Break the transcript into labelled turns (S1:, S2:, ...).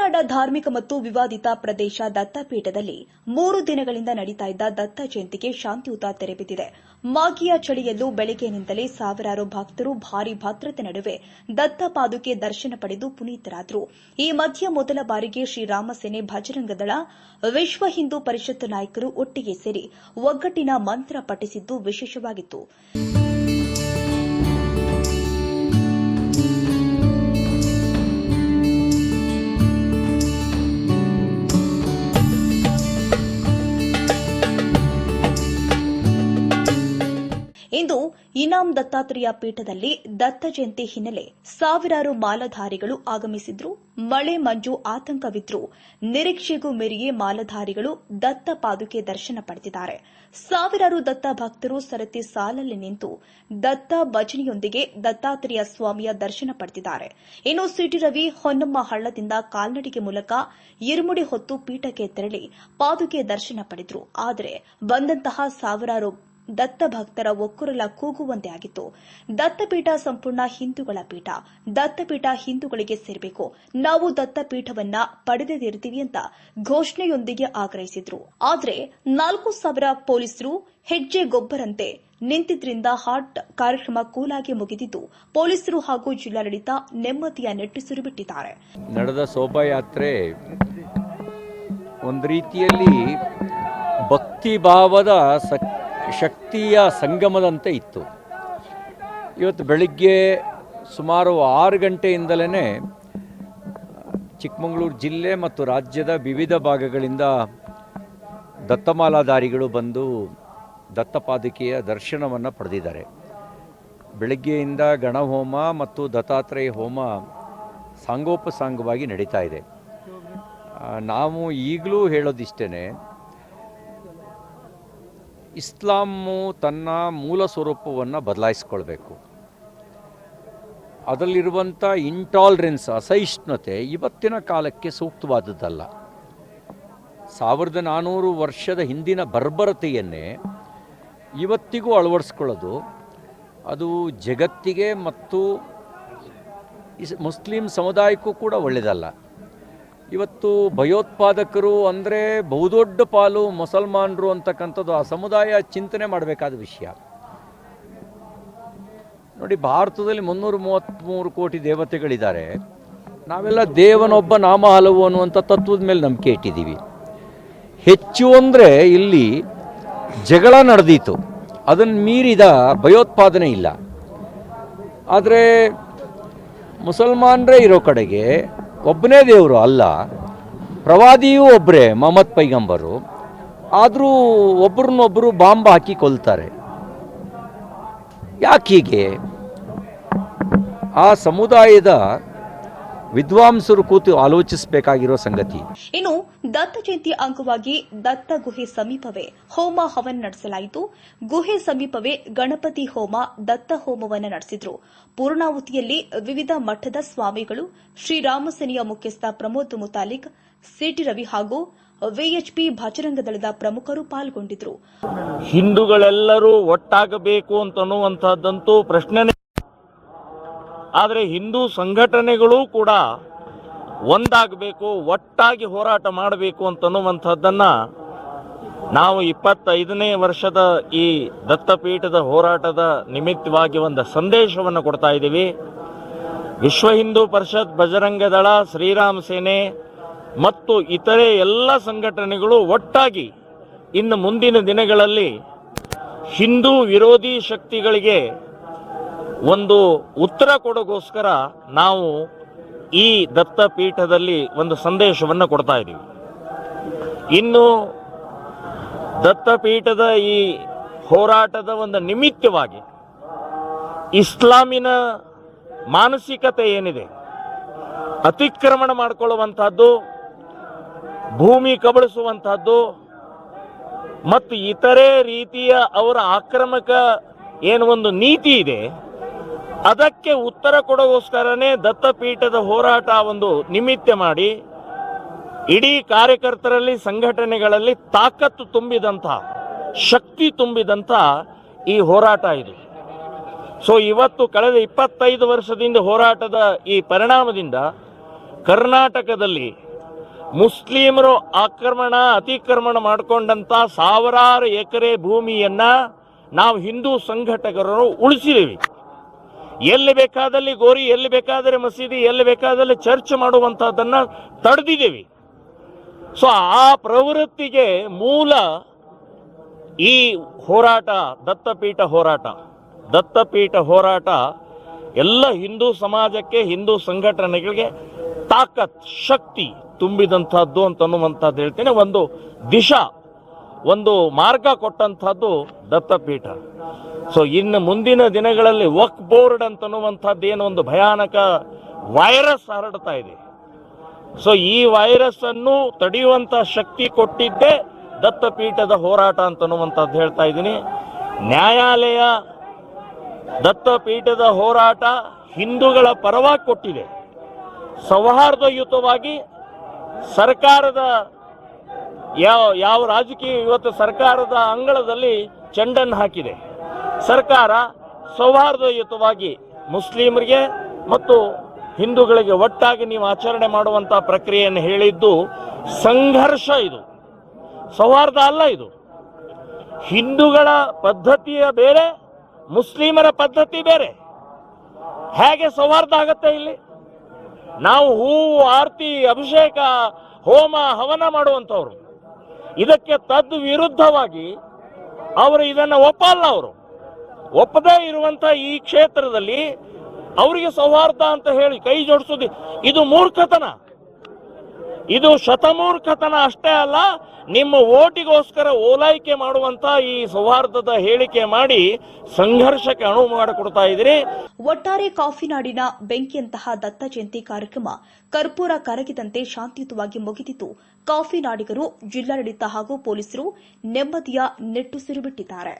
S1: ಮಲೆನಾಡ ಧಾರ್ಮಿಕ ಮತ್ತು ವಿವಾದಿತ ಪ್ರದೇಶ ದತ್ತಪೀಠದಲ್ಲಿ ಮೂರು ದಿನಗಳಿಂದ ನಡೀತಾ ಇದ್ದ ದತ್ತ ಜಯಂತಿಗೆ ಶಾಂತಿಯುತ ತೆರೆಬಿದ್ದಿದೆ ಮಾಗಿಯ ಚಳಿಯಲ್ಲೂ ಬೆಳಗ್ಗೆನಿಂದಲೇ ಸಾವಿರಾರು ಭಕ್ತರು ಭಾರೀ ಭದ್ರತೆ ನಡುವೆ ದತ್ತ ಪಾದುಕೆ ದರ್ಶನ ಪಡೆದು ಪುನೀತರಾದರು. ಈ ಮಧ್ಯೆ ಮೊದಲ ಬಾರಿಗೆ ಶ್ರೀರಾಮ ಸೇನೆ ಭಜರಂಗದಳ, ವಿಶ್ವ ಹಿಂದೂ ಪರಿಷತ್ ನಾಯಕರು ಒಟ್ಟಿಗೆ ಸೇರಿ ಒಗ್ಗಟ್ಟಿನ ಮಂತ್ರ ಪಠಿಸಿದ್ದು ವಿಶೇಷವಾಗಿತ್ತು. ಇನಾಮ್ ದತ್ತಾತ್ರೇಯ ಪೀಠದಲ್ಲಿ ದತ್ತ ಜಯಂತಿ ಹಿನ್ನೆಲೆ ಸಾವಿರಾರು ಮಾಲಧಾರಿಗಳು ಆಗಮಿಸಿದ್ರು. ಮಳೆ ಮಂಜು ಆತಂಕವಿದ್ರು. ನಿರೀಕ್ಷೆಗೂ ಮೀರಿಯೇ ಮಾಲಧಾರಿಗಳು ದತ್ತ ಪಾದುಕೆ ದರ್ಶನ ಪಡೆದಿದ್ದಾರೆ. ಸಾವಿರಾರು ದತ್ತ ಭಕ್ತರು ಸರತಿ ಸಾಲಲ್ಲಿ ನಿಂತು ದತ್ತ ಭಜನೆಯೊಂದಿಗೆ ದತ್ತಾತ್ರೇಯ ಸ್ವಾಮಿಯ ದರ್ಶನ ಪಡೆದಿದ್ದಾರೆ. ಇನ್ನು ಸಿಟಿ ರವಿ ಹೊನ್ನಮ್ಮ ಹಳ್ಳದಿಂದ ಕಾಲ್ನಡಿಗೆ ಮೂಲಕ ಇರುಮುಡಿ ಹೊತ್ತು ಪೀಠಕ್ಕೆ ತೆರಳಿ ಪಾದುಕೆ ದರ್ಶನ ಪಡೆದರು. ಆದರೆ ಬಂದಂತಹ ಸಾವಿರಾರು ದತ್ತ ಭಕ್ತರ ಒಕ್ಕುರಲ ಕೂಗುವಂತೆ ಆಗಿತ್ತು. ದತ್ತಪೀಠ ಸಂಪೂರ್ಣ ಹಿಂದೂಗಳ ಪೀಠ. ದತ್ತಪೀಠ ಹಿಂದೂಗಳಿಗೆ ಸೇರಬೇಕು. ನಾವು ದತ್ತಪೀಠವನ್ನ ಪಡೆದಿರ್ತೀವಿ ಅಂತ ಘೋಷಣೆಯೊಂದಿಗೆ ಆಗ್ರಹಿಸಿದ್ರು. ಆದ್ರೆ ನಾಲ್ಕು ಸಾವಿರ ಪೊಲೀಸರು ಹೆಜ್ಜೆ ಗೊಬ್ಬರಂತೆ ನಿಂತಿದ್ರಿಂದ ಹಾಟ್ ಕಾರ್ಯಕ್ರಮ ಕೂಲಾಗಿ ಮುಗಿದಿದ್ದು, ಪೊಲೀಸರು ಹಾಗೂ ಜಿಲ್ಲಾಡಳಿತ ನೆಮ್ಮದಿಯ ನೆಟ್ಟುಸಿರು ಬಿಟ್ಟಿದ್ದಾರೆ
S2: ನಡೆದ ಶೋಭಾಯಾತ್ರೆ ಒಂದು ರೀತಿಯಲ್ಲಿ ಭಕ್ತಿ ಭಾವದ ಸ ಶಕ್ತಿಯ ಸಂಗಮದಂತೆ ಇತ್ತು. ಇವತ್ತು ಬೆಳಿಗ್ಗೆ ಸುಮಾರು ಆರು ಗಂಟೆಯಿಂದಲೇ ಚಿಕ್ಕಮಗಳೂರು ಜಿಲ್ಲೆ ಮತ್ತು ರಾಜ್ಯದ ವಿವಿಧ ಭಾಗಗಳಿಂದ ದತ್ತಮಾಲಾಧಾರಿಗಳು ಬಂದು ದತ್ತಪಾದಿಕೆಯ ದರ್ಶನವನ್ನು ಪಡೆದಿದ್ದಾರೆ. ಬೆಳಗ್ಗೆಯಿಂದ ಗಣಹೋಮ ಮತ್ತು ದತ್ತಾತ್ರೇಯ ಹೋಮ ಸಾಂಗೋಪಸಾಂಗವಾಗಿ ನಡೀತಾ ಇದೆ. ನಾವು ಈಗಲೂ ಹೇಳೋದಿಷ್ಟೇ ಇಸ್ಲಾಮು ತನ್ನ ಮೂಲ ಸ್ವರೂಪವನ್ನು ಬದಲಾಯಿಸ್ಕೊಳ್ಬೇಕು. ಅದರಲ್ಲಿರುವಂಥ ಇಂಟಾಲರೆನ್ಸ್ ಅಸಹಿಷ್ಣುತೆ ಇವತ್ತಿನ ಕಾಲಕ್ಕೆ ಸೂಕ್ತವಾದದ್ದಲ್ಲ. ಸಾವಿರದ ನಾನ್ನೂರು ವರ್ಷದ ಹಿಂದಿನ ಬರ್ಬರತೆಯನ್ನೇ ಇವತ್ತಿಗೂ ಅಳವಡಿಸ್ಕೊಳ್ಳೋದು, ಅದು ಜಗತ್ತಿಗೆ ಮತ್ತು ಇಸ್ ಮುಸ್ಲಿಂ ಸಮುದಾಯಕ್ಕೂ ಕೂಡ ಒಳ್ಳೆಯದಲ್ಲ. ಇವತ್ತು ಭಯೋತ್ಪಾದಕರು ಅಂದರೆ ಬಹುದೊಡ್ಡ ಪಾಲು ಮುಸಲ್ಮಾನರು ಅಂತಕ್ಕಂಥದ್ದು ಆ ಸಮುದಾಯ ಚಿಂತನೆ ಮಾಡಬೇಕಾದ ವಿಷಯ. ನೋಡಿ, ಭಾರತದಲ್ಲಿ ಮುನ್ನೂರ ಮೂವತ್ತ್ಮೂರು ಕೋಟಿ ದೇವತೆಗಳಿದ್ದಾರೆ. ನಾವೆಲ್ಲ ದೇವನೊಬ್ಬ ನಾಮ ಹಲವು ಅನ್ನುವಂಥ ತತ್ವದ ಮೇಲೆ ನಂಬಿಕೆ ಇಟ್ಟಿದ್ದೀವಿ. ಹೆಚ್ಚು ಅಂದರೆ ಇಲ್ಲಿ ಜಗಳ ನಡೆದಿತ್ತು ಅದನ್ನು ಮೀರಿದ ಭಯೋತ್ಪಾದನೆ ಇಲ್ಲ. ಆದರೆ ಮುಸಲ್ಮಾನರೇ ಇರೋ ಕಡೆಗೆ ಒಬ್ಬನೇ ದೇವರು ಅಲ್ಲ, ಪ್ರವಾದಿಯೂ ಒಬ್ಬರೇ ಮೊಹಮ್ಮದ್ ಪೈಗಂಬರು. ಆದರೂ ಒಬ್ಬರನ್ನೊಬ್ಬರು ಬಾಂಬ್ ಹಾಕಿ ಕೊಲ್ತಾರೆ. ಯಾಕೀಗೆ ಆ ಸಮುದಾಯದ ವಿದ್ವಾಂಸರು ಕೂತು ಆಲೋಚಿಸಬೇಕಾಗಿರೋ ಸಂಗತಿ.
S1: ಇನ್ನು ದತ್ತ ಜಯಂತಿ ಅಂಗವಾಗಿ ದತ್ತ ಗುಹೆ ಸಮೀಪವೇ ಹೋಮ ಹವನ ನಡೆಸಲಾಯಿತು. ಗುಹೆ ಸಮೀಪವೇ ಗಣಪತಿ ಹೋಮ ದತ್ತ ಹೋಮವನ್ನು ನಡೆಸಿದ್ರು. ಪೂರ್ಣಾಹುತಿಯಲ್ಲಿ ವಿವಿಧ ಮಠದ ಸ್ವಾಮಿಗಳು ಶ್ರೀರಾಮ ಸೇನೆಯ ಮುಖ್ಯಸ್ಥ ಪ್ರಮೋದ್ ಮುತಾಲಿಕ್ ಸಿಟಿ ರವಿ ಹಾಗೂ ವಿಎಚ್ಪಿ ಭಜರಂಗ ದಳದ ಪ್ರಮುಖರು ಪಾಲ್ಗೊಂಡಿದ್ರು.
S3: ಹಿಂದೂಗಳೆಲ್ಲರೂ ಒಟ್ಟಾಗಬೇಕು ಅಂತ ಅನ್ನುವಂತಹದ್ದಂತೂ ಪ್ರಶ್ನೆನೇ ಆದರೆ ಹಿಂದೂ ಸಂಘಟನೆಗಳು ಕೂಡ ಒಂದಾಗಬೇಕು, ಒಟ್ಟಾಗಿ ಹೋರಾಟ ಮಾಡಬೇಕು ಅಂತನ್ನುವಂಥದ್ದನ್ನು ನಾವು ಇಪ್ಪತ್ತೈದನೇ ವರ್ಷದ ಈ ದತ್ತಪೀಠದ ಹೋರಾಟದ ನಿಮಿತ್ತವಾಗಿ ಒಂದು ಸಂದೇಶವನ್ನು ಕೊಡ್ತಾ ಇದ್ದೀವಿ. ವಿಶ್ವ ಹಿಂದೂ ಪರಿಷತ್, ಬಜರಂಗ ದಳ, ಶ್ರೀರಾಮ ಸೇನೆ ಮತ್ತು ಇತರೆ ಎಲ್ಲ ಸಂಘಟನೆಗಳು ಒಟ್ಟಾಗಿ ಇನ್ನು ಮುಂದಿನ ದಿನಗಳಲ್ಲಿ ಹಿಂದೂ ವಿರೋಧಿ ಶಕ್ತಿಗಳಿಗೆ ಒಂದು ಉತ್ತರ ಕೊಡೋಗೋಸ್ಕರ ನಾವು ಈ ದತ್ತಪೀಠದಲ್ಲಿ ಒಂದು ಸಂದೇಶವನ್ನು ಕೊಡ್ತಾ ಇದ್ದೀವಿ. ಇನ್ನು ದತ್ತಪೀಠದ ಈ ಹೋರಾಟದ ಒಂದು ನಿಮಿತ್ತವಾಗಿ ಇಸ್ಲಾಮಿನ ಮಾನಸಿಕತೆ ಏನಿದೆ, ಅತಿಕ್ರಮಣ ಮಾಡಿಕೊಳ್ಳುವಂಥದ್ದು, ಭೂಮಿ ಕಬಳಿಸುವಂಥದ್ದು, ಮತ್ತು ಇತರೆ ರೀತಿಯ ಅವರ ಆಕ್ರಮಕ ಏನು ಒಂದು ನೀತಿ ಇದೆ ಅದಕ್ಕೆ ಉತ್ತರ ಕೊಡೋಸ್ಕರನೇ ದತ್ತಪೀಠದ ಹೋರಾಟ ಒಂದು ನಿಮಿತ್ತ ಮಾಡಿ ಇಡೀ ಕಾರ್ಯಕರ್ತರಲ್ಲಿ, ಸಂಘಟನೆಗಳಲ್ಲಿ ತಾಕತ್ತು ತುಂಬಿದಂಥ, ಶಕ್ತಿ ತುಂಬಿದಂಥ ಈ ಹೋರಾಟ ಇದು. ಸೊ ಇವತ್ತು ಕಳೆದ ಇಪ್ಪತ್ತೈದು ವರ್ಷದಿಂದ ಹೋರಾಟದ ಈ ಪರಿಣಾಮದಿಂದ ಕರ್ನಾಟಕದಲ್ಲಿ ಮುಸ್ಲಿಮರು ಆಕ್ರಮಣ, ಅತಿಕ್ರಮಣ ಮಾಡಿಕೊಂಡಂತ ಸಾವಿರಾರು ಎಕರೆ ಭೂಮಿಯನ್ನು ನಾವು ಹಿಂದೂ ಸಂಘಟಕರು ಉಳಿಸಿದ್ದೀವಿ ಎಲ್ಲಿ ಬೇಕಾದಲ್ಲಿ ಗೋರಿ, ಎಲ್ಲಿ ಬೇಕಾದರೆ ಮಸೀದಿ, ಎಲ್ಲಿ ಬೇಕಾದಲ್ಲಿ ಚರ್ಚ್ ಮಾಡುವಂಥದ್ದನ್ನು ತಡೆದಿದ್ದೀವಿ. ಸೊ ಆ ಪ್ರವೃತ್ತಿಗೆ ಮೂಲ ಈ ಹೋರಾಟ, ದತ್ತಪೀಠ ಹೋರಾಟ. ದತ್ತಪೀಠ ಹೋರಾಟ ಎಲ್ಲ ಹಿಂದೂ ಸಮಾಜಕ್ಕೆ, ಹಿಂದೂ ಸಂಘಟನೆಗಳಿಗೆ ತಾಕತ್, ಶಕ್ತಿ ತುಂಬಿದಂಥದ್ದು ಅಂತನ್ನುವಂಥದ್ದು ಹೇಳ್ತೇನೆ. ಒಂದು ದಿಶಾ. ಒಂದು ಮಾರ್ಗ ಕೊಟ್ಟಂಥದ್ದು ದತ್ತಪೀಠ. ಸೊ ಇನ್ನು ಮುಂದಿನ ದಿನಗಳಲ್ಲಿ ವಕ್ ಬೋರ್ಡ್ ಅಂತನ್ನುವಂಥದ್ದು ಏನೋ ಒಂದು ಭಯಾನಕ ವೈರಸ್ ಹರಡ್ತಾ ಇದೆ. ಸೊ ಈ ವೈರಸ್ ಅನ್ನು ತಡೆಯುವಂತ ಶಕ್ತಿ ಕೊಟ್ಟಿದ್ದೇ ದತ್ತಪೀಠದ ಹೋರಾಟ ಅಂತನ್ನುವಂಥದ್ದು ಹೇಳ್ತಾ ಇದ್ದೀನಿ. ನ್ಯಾಯಾಲಯ ದತ್ತಪೀಠದ ಹೋರಾಟ ಹಿಂದೂಗಳ ಪರವಾಗಿ ಕೊಟ್ಟಿದೆ. ಸೌಹಾರ್ದಯುತವಾಗಿ ಸರ್ಕಾರದ ಯಾವ ಯಾವ ರಾಜಕೀಯ ಇವತ್ತು ಸರ್ಕಾರದ ಅಂಗಳದಲ್ಲಿ ಚೆಂಡನ್ನು ಹಾಕಿದೆ. ಸರ್ಕಾರ ಸೌಹಾರ್ದಯುತವಾಗಿ ಮುಸ್ಲಿಮರಿಗೆ ಮತ್ತು ಹಿಂದೂಗಳಿಗೆ ಒಟ್ಟಾಗಿ ನೀವು ಆಚರಣೆ ಮಾಡುವಂಥ ಪ್ರಕ್ರಿಯೆಯನ್ನು ಹೇಳಿದ್ದು ಸಂಘರ್ಷ ಇದು. ಸೌಹಾರ್ದ ಅಲ್ಲ ಇದು. ಹಿಂದೂಗಳ ಪದ್ಧತಿಯ ಬೇರೆ, ಮುಸ್ಲಿಮರ ಪದ್ಧತಿ ಬೇರೆ. ಹೇಗೆ ಸೌಹಾರ್ದ ಆಗತ್ತೆ ಇಲ್ಲಿ? ನಾವು ಹೂವು, ಆರತಿ, ಅಭಿಷೇಕ, ಹೋಮ, ಹವನ ಮಾಡುವಂಥವ್ರು. ಇದಕ್ಕೆ ತದ್ ವಿರುದ್ಧವಾಗಿ ಅವರು ಇದನ್ನು ಒಪ್ಪಲ್ಲ ಅವರು. ಒಪ್ಪದೇ ಇರುವಂತ ಈ ಕ್ಷೇತ್ರದಲ್ಲಿ ಅವರಿಗೆ ಸೌಹಾರ್ದ ಅಂತ ಹೇಳಿ ಕೈ ಜೋಡಿಸೋದು ಇದು ಮೂರ್ಖತನ. ಇದು ಶತಮೂರ್ಖತನ ಅಷ್ಟೇ ಅಲ್ಲ, ನಿಮ್ಮ ಓಟಿಗೋಸ್ಕರ ಓಲೈಕೆ ಮಾಡುವಂತ ಈ ಸೌಹಾರ್ದದ ಹೇಳಿಕೆ ಮಾಡಿ ಸಂಘರ್ಷಕ್ಕೆ ಅನುವು ಮಾಡಿಕೊಡ್ತಾ ಇದ್ದೀರಿ.
S1: ಒಟ್ಟಾರೆ ಕಾಫಿ ನಾಡಿನ ಬೆಂಕಿಯಂತಹ ದತ್ತ ಜಯಂತಿ ಕಾರ್ಯಕ್ರಮ ಕರ್ಪೂರ ಕರಗಿದಂತೆ ಶಾಂತಿಯುತವಾಗಿ ಮುಗಿದಿತು ಕಾಫಿ ನಾಡಿಗರು ಜಿಲ್ಲಾಡಳಿತ ಹಾಗೂ ಪೊಲೀಸರು ನೆಮ್ಮದಿಯ ನೆಟ್ಟುಸಿರು ಬಿಟ್ಟಿದ್ದಾರೆ